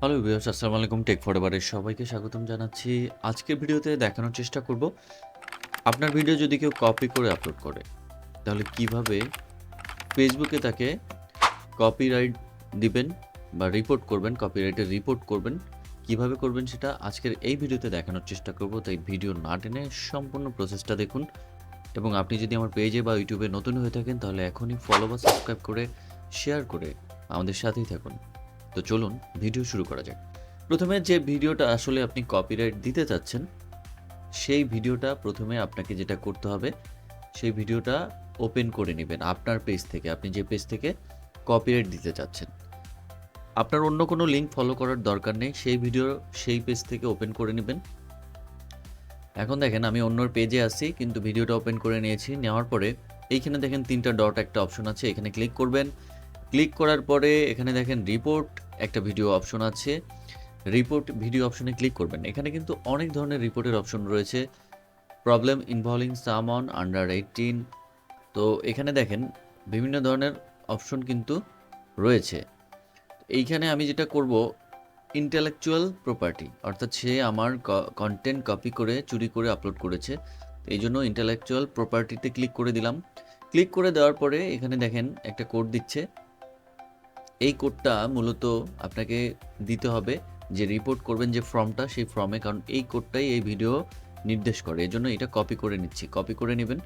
Hello viewers, আসসালামু আলাইকুম take ফরএভারের সবাইকে স্বাগতম জানাচ্ছি। আজকের ভিডিওতে দেখানোর চেষ্টা করব, আপনার ভিডিও যদি কেউ কপি করে আপলোড করে, তাহলে কীভাবে ফেসবুকে তাকে কপিরাইট দিবেন বা রিপোর্ট করবেন কপিরাইটের রিপোর্ট করবেন, কীভাবে করবেন সেটা আজকের এই ভিডিওতে দেখানোর চেষ্টা করব। তাই ভিডিও না টেনে সম্পূর্ণ প্রসেসটা দেখুন এবং আপনি যদি আমার পেজে বা ইউটিউবে নতুন হয়ে থাকেন, তাহলে এখনই ফলো বা সাবস্ক্রাইব করে শেয়ার করে আমাদের সাথেই থাকুন। তো চলুন ভিডিও শুরু করা যাক। প্রথমে যে ভিডিওটা আসলে আপনি কপিরাইট দিতে চাচ্ছেন, সেই ভিডিওটা প্রথমে আপনাকে যেটা করতে হবে, সেই ভিডিওটা ওপেন করে নেবেন আপনার পেজ থেকে। আপনি যে পেজ থেকে কপিরাইট দিতে চাচ্ছেন, আপনার অন্য কোনো লিঙ্ক ফলো করার দরকার নেই, সেই ভিডিও সেই পেজ থেকে ওপেন করে নেবেন। এখন দেখেন আমি অন্য পেজে আছি, কিন্তু ভিডিওটা ওপেন করে নিয়েছি। নেওয়ার পরে এইখানে দেখেন তিনটা ডট একটা অপশন আছে, এখানে ক্লিক করবেন। ক্লিক করার পরে এখানে দেখেন রিপোর্ট একটা ভিডিও অপশন আছে। রিপোর্ট ভিডিও অপশনে ক্লিক করবেন। এখানে কিন্তু অনেক ধরনের রিপোর্টের অপশন রয়েছে। Problem involving someone under eighteen তো এখানে দেখেন বিভিন্ন ধরনের অপশন কিন্তু রয়েছে। এইখানে আমি যেটা করব ইন্টেলেকচুয়াল প্রপার্টি অর্থাৎ সে আমার কন্টেন্ট কপি করে, চুরি করে আপলোড করেছে। এই জন্য ইন্টেলেকচুয়াল প্রপার্টিতে ক্লিক করে দিলাম। ক্লিক করে দেওয়ার পরে এখানে দেখেন একটা কোড দিচ্ছে। এই কোডটা মূলত আপনাকে দিতে হবে যে রিপোর্ট করবেন যে ফর্মটা সেই ফর্মে কারণ এই কোডটাই এই ভিডিও নির্দেশ করে। এই জন্য এটা কপি করে নিচ্ছি। কপি করে নেবেন।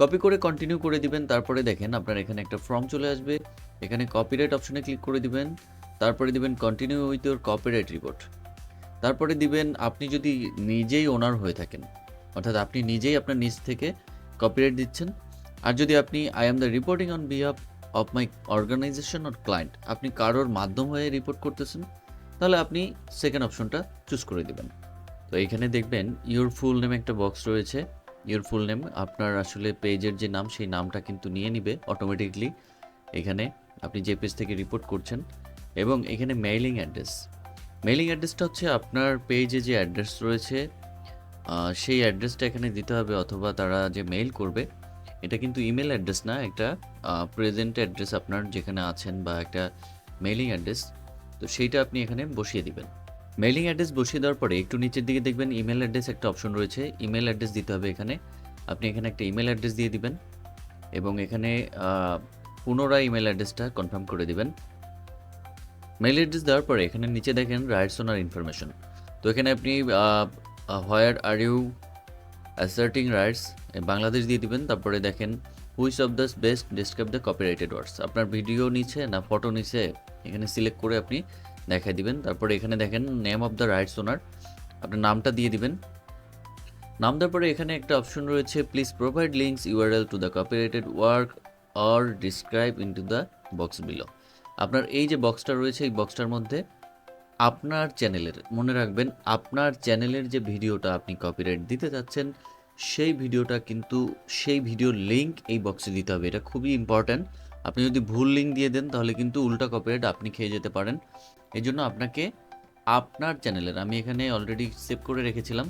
কপি করে কন্টিনিউ করে দিবেন। তারপরে দেখেন আপনার এখানে একটা ফর্ম চলে আসবে। এখানে কপিরাইট অপশনে ক্লিক করে দিবেন। তারপরে দিবেন continue with your copyright report তারপরে দিবেন আপনি যদি নিজেই ওনার হয়ে থাকেন, অর্থাৎ আপনি নিজেই আপনার নিজ থেকে কপিরাইট দিচ্ছেন, আর যদি আপনি I am the reporting on behalf of my organisation or client আপনি কারোর মাধ্যম হয়ে রিপোর্ট করতেছেন, তাহলে আপনি সেকেন্ড অপশনটা চুজ করে দেবেন। তো এখানে দেখবেন ইউর ফুল নেম একটা বক্স রয়েছে। ইউর ফুল নেম আপনার আসলে পেজের যে নাম, সেই নামটা কিন্তু নিয়ে নিবে অটোমেটিকলি এখানে আপনি যে পেজ থেকে রিপোর্ট করছেন এবং এখানে মেইলিং অ্যাড্রেস মেইলিং অ্যাড্রেসটা হচ্ছে আপনার পেজে যে অ্যাড্রেস রয়েছে সেই অ্যাড্রেসটা এখানে দিতে হবে অথবা তারা যে মেইল করবে এটা কিন্তু ইমেল অ্যাড্রেস না, একটা প্রেজেন্ট অ্যাড্রেস আপনার যেখানে আছেন বা একটা মেইলিং অ্যাড্রেস তো সেইটা আপনি এখানে বসিয়ে দিবেন। মেইলিং অ্যাড্রেস বসিয়ে দেওয়ার পরে একটু নিচের দিকে দেখবেন ইমেল অ্যাড্রেস একটা অপশন রয়েছে ইমেল অ্যাড্রেস দিতে হবে এখানে। আপনি এখানে একটা ইমেল অ্যাড্রেস দিয়ে দিবেন এবং এখানে পুনরায় ইমেল অ্যাড্রেসটা কনফার্ম করে দিবেন। মেইল অ্যাড্রেস দেওয়ার পরে এখানে নিচে দেখেন রাইটস ওনার ইনফরমেশন। তো এখানে আপনি where are you asserting rights Bangladesh দিয়ে দিবেন, তারপরে দেখেন which of the best describe the copyrighted words আপনার ভিডিও নিচে না ফটো নিচে, এখানে সিলেক্ট করে আপনি দেখাই দিবেন। তারপরে এখানে দেখেন name of the rights owner আপনার নামটা দিয়ে দিবেন। নাম দেওয়ার পরে এখানে একটা অপশন রয়েছে please provide links URL to the copyrighted work or describe in to the box below আপনার এই যে বক্সটা রয়েছে, এই বক্সটার মধ্যে আপনার চ্যানেলের, মনে রাখবেন, আপনার চ্যানেলের যে ভিডিওটা আপনি কপিরাইট দিতে চাচ্ছেন সেই ভিডিওটা কিন্তু, সেই ভিডিওর লিঙ্ক এই বক্সে দিতে হবে। এটা খুবই ইম্পর্ট্যান্ট আপনি যদি ভুল লিঙ্ক দিয়ে দেন, তাহলে কিন্তু উল্টা কপিরাইট আপনি খেয়ে যেতে পারেন। এই জন্য আপনাকে আপনার চ্যানেলের, আমি এখানে অলরেডি সেভ করে রেখেছিলাম,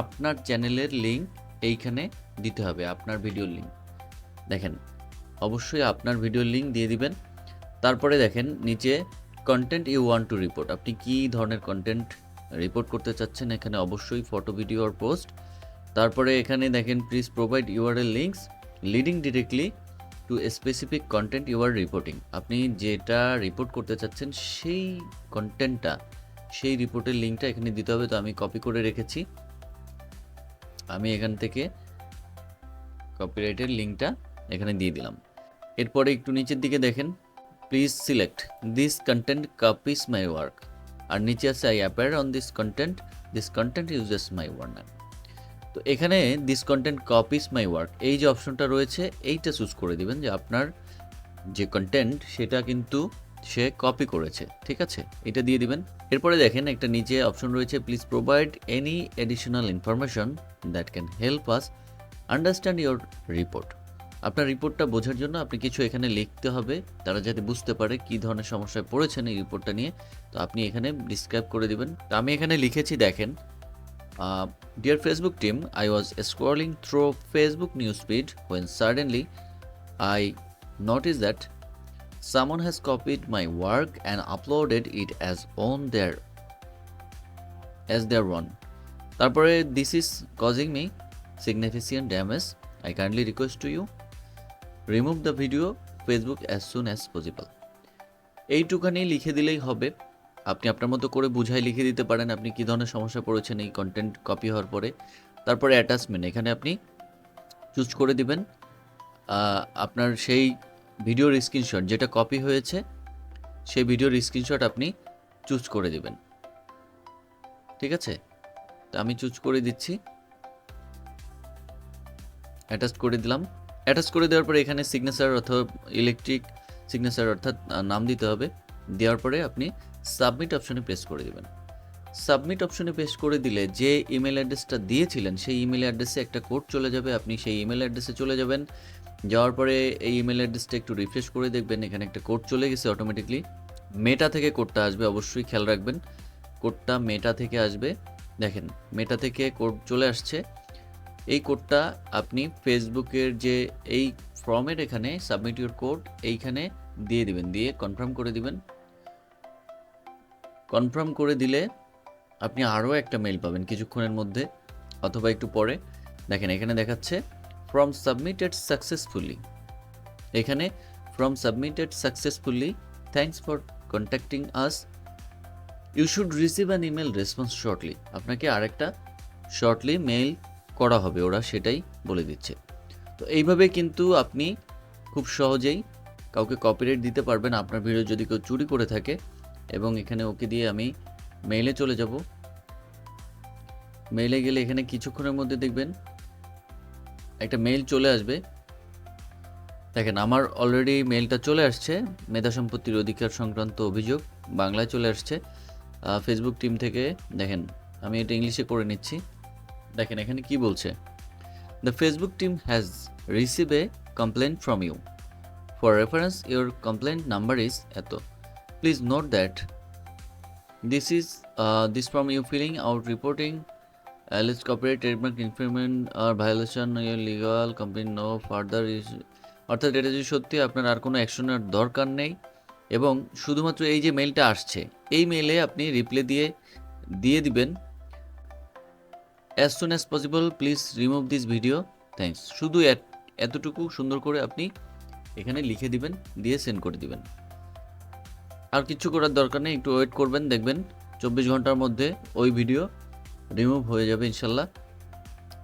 আপনার চ্যানেলের লিঙ্ক এইখানে দিতে হবে, আপনার ভিডিওর লিঙ্ক দেখেন, অবশ্যই আপনার ভিডিওর লিঙ্ক দিয়ে দিবেন। তারপরে দেখেন, নিচে content you want to report আপনি কী ধরনের কন্টেন্ট রিপোর্ট করতে চাচ্ছেন? এখানে অবশ্যই ফটো ভিডিও আর পোস্ট তারপরে এখানে দেখেন please provide URL links leading directly to a specific content you are reporting আপনি যেটা রিপোর্ট করতে চাচ্ছেন, সেই কন্টেন্টটা সেই রিপোর্টের লিঙ্কটা এখানে দিতে হবে। তো আমি কপি করে রেখেছি। আমি এখান থেকে কপিরাইটের লিঙ্কটা এখানে দিয়ে দিলাম। এরপরে একটু নিচের দিকে দেখেন। Please select this content copies my work আর নিচে আছে I appear on this content this content uses my warner তো এখানে this content copies my work এই যে অপশনটা রয়েছে, এইটা চুজ করে দিবেন যে আপনার যে কন্টেন্ট সেটা কিন্তু সে কপি করেছে, ঠিক আছে? এটা দিয়ে দিবেন। এরপরে দেখেন, একটা নিচে অপশন রয়েছে please provide any additional information that can help us understand your report আপনার রিপোর্টটা বোঝার জন্য আপনি কিছু এখানে লিখতে হবে, তারা যাতে বুঝতে পারে কী ধরনের সমস্যায় পড়েছেন এই রিপোর্টটা নিয়ে। তো আপনি এখানে ডিসক্রাইব করে দিবেন। তো আমি এখানে লিখেছি, দেখেন dear Facebook team I was scrolling through Facebook news feed when suddenly I noticed that someone has copied my work and uploaded it as on their, as their own. তারপরে this is causing me significant damage I kindly request to you remove the video Facebook as soon as possible এইটুখানি লিখে দিলেই হবে। আপনি আপনার মতো করে বুঝাই লিখে দিতে পারেন আপনি কী ধরনের সমস্যা পড়েছেন এই কন্টেন্ট কপি হওয়ার পরে। তারপরে অ্যাটাচমেন্ট এখানে আপনি চুজ করে দিবেন। আপনার সেই ভিডিওর স্ক্রিনশট যেটা কপি হয়েছে, সেই ভিডিওর স্ক্রিনশট আপনি চুজ করে দিবেন। ঠিক আছে? তো আমি চুজ করে দিচ্ছি। অ্যাটাচ করে দিলাম। অ্যাটাচ করে দেওয়ার পরে এখানে সিগনেচার অথবা ইলেকট্রিক সিগনেচার অর্থাৎ নাম দিতে হবে। দেওয়ার পরে আপনি সাবমিট অপশনে প্রেস করে দেবেন। সাবমিট অপশনে প্রেস করে দিলে যে ইমেল অ্যাড্রেসটা দিয়েছিলেন, সেই ইমেল অ্যাড্রেসে একটা কোড চলে যাবে। আপনি সেই ইমেল অ্যাড্রেসে চলে যাবেন। যাওয়ার পরে এই ইমেল অ্যাড্রেসটা একটু রিফ্রেশ করে দেখবেন, এখানে একটা কোড চলে গেছে অটোমেটিকলি মেটা থেকে কোডটা আসবে, অবশ্যই খেয়াল রাখবেন। কোডটা মেটা থেকে আসবে। দেখেন মেটা থেকে কোড চলে আসছে। এই কোডটা আপনি ফেসবুকের যে এই ফর্মের এখানে সাবমিট ইউর কোড এইখানে দিয়ে দিবেন, দিয়ে কনফার্ম করে দিবেন। কনফার্ম করে দিলে আপনি আরও একটা মেইল পাবেন কিছুক্ষণের মধ্যে অথবা একটু পরে। দেখেন, এখানে দেখাচ্ছে ফ্রম সাবমিটেড সাকসেসফুলি এখানে form submitted successfully thanks for contacting us you should receive an email response shortly আপনাকে আরেকটা শর্টলি মেইল করা হবে, ওরা সেটাই বলে দিচ্ছে। তো এইভাবে কিন্তু আপনি খুব সহজেই কাউকে কপিরাইট দিতে পারবেন। আপনার ভিডিও যদি কেউ চুরি করে থাকে এবং এখানে ওকে দিয়ে আমি মেইলে চলে যাব। মেইলে গেলে এখানে কিছুক্ষণের মধ্যে দেখবেন একটা মেইল চলে আসবে। দেখেন, আমার অলরেডি মেইলটা চলে আসছে। মেধা সম্পত্তির অধিকার সংক্রান্ত অভিযোগ বাংলায় চলে আসছে। ফেসবুক টিম থেকে, দেখেন, আমি এটা ইংলিশে করে নিচ্ছি। দেখেন, এখানে কি বলছে? The Facebook team has receive a complain from you for reference your complain number is এত। Please note that this is this from you filling out reporting alleged copyright, trademark or violation your legal company. No further is অর্থাৎ এটা যদি সত্যি, আপনার আর কোনো অ্যাকশনের দরকার নেই। এবং শুধুমাত্র এই যে মেলটা আসছে, এই মেলে আপনি রিপ্লাই দিয়ে দিয়ে দিবেন। As soon as possible please remove this video thanks শুধু এত- এতটুকু সুন্দর করে আপনি এখানে লিখে দিবেন, দিয়ে সেন্ড করে দিবেন। আর কিছু করার দরকার নেই, একটু ওয়েট করবেন, দেখবেন চব্বিশ ঘণ্টার মধ্যে ওই ভিডিও রিমুভ হয়ে যাবে ইনশাল্লাহ।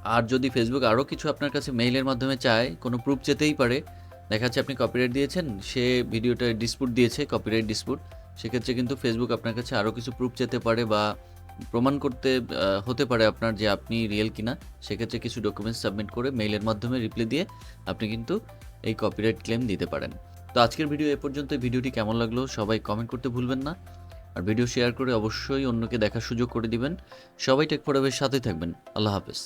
আর যদি ফেসবুক আরও কিছু আপনার কাছে মেইলের মাধ্যমে চায়, কোনো প্রুফ যেতেই পারে দেখা যাচ্ছে আপনি কপিরাইট দিয়েছেন, সে ভিডিওটা ডিসপুট দিয়েছে কপিরাইট ডিসপুট সেক্ষেত্রে কিন্তু ফেসবুক আপনার কাছে আরও কিছু প্রুফ যেতে পারে বা প্রমাণ করতে হতে পারে আপনার যে আপনি রিয়েল কিনা, সেক্ষেত্রে কিছু ডকুমেন্টস সাবমিট করে মেইলের মাধ্যমে রিপ্লাই দিয়ে আপনি কিন্তু এই কপিরাইট ক্লেম দিতে পারেন। তো আজকের ভিডিও এ পর্যন্ত ভিডিওটি কেমন লাগল সবাই কমেন্ট করতে ভুলবেন না। আর ভিডিও শেয়ার করে অবশ্যই অন্যকে দেখার সুযোগ করে দিবেন। সবাই টেক ফোরাবের সাথে থাকবেন। আল্লাহ হাফেজ।